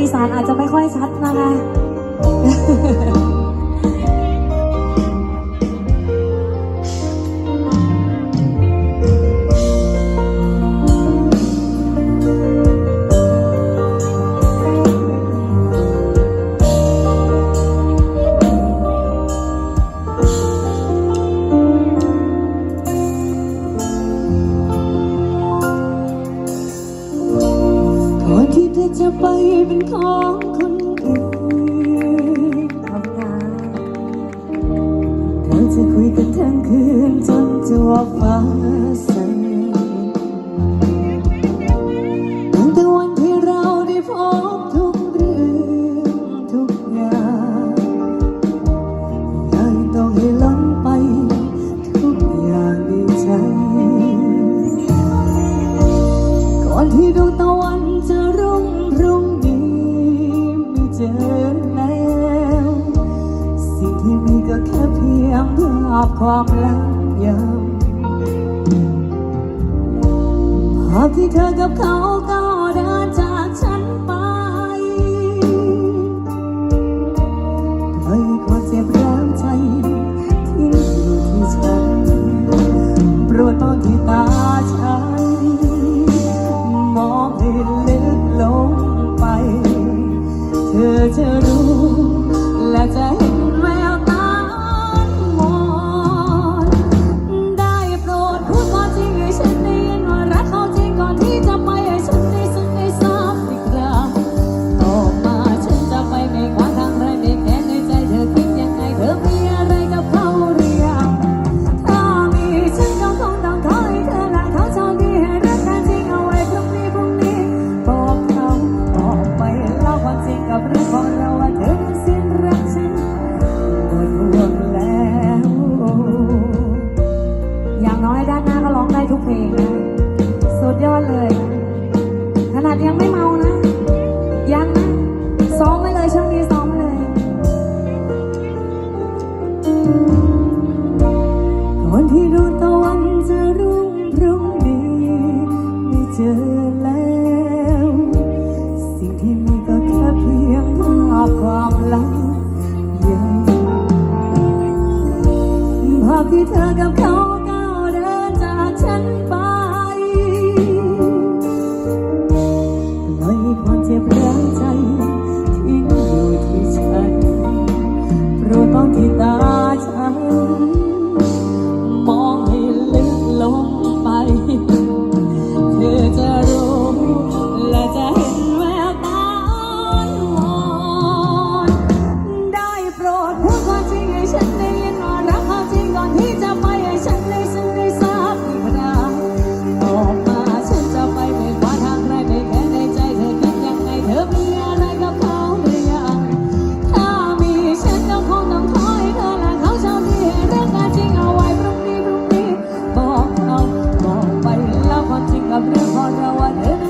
อีสานอาจจะไม่ค่อยชัดนะคะ จะไปเป็นของคนอื่นเธอจะคุยกันทั้งคืนจนจัวฟ้าใสตั้งแต่วันที่เราได้พบทุกเรื่องทุกอย่างยังต้องให้ล้นไป ทุกอย่างในใจ ก่อนที่ดวงตะวันจะรุ่งรุ่งนี้ เจอแล้วสิ่งที่มีก็แค่เพียงภาพความลังยาภาพที่เธอกับเขาก้า ธอจะรู้และจะเห็น 间。 จริงกับเรื่องของเราวันนี้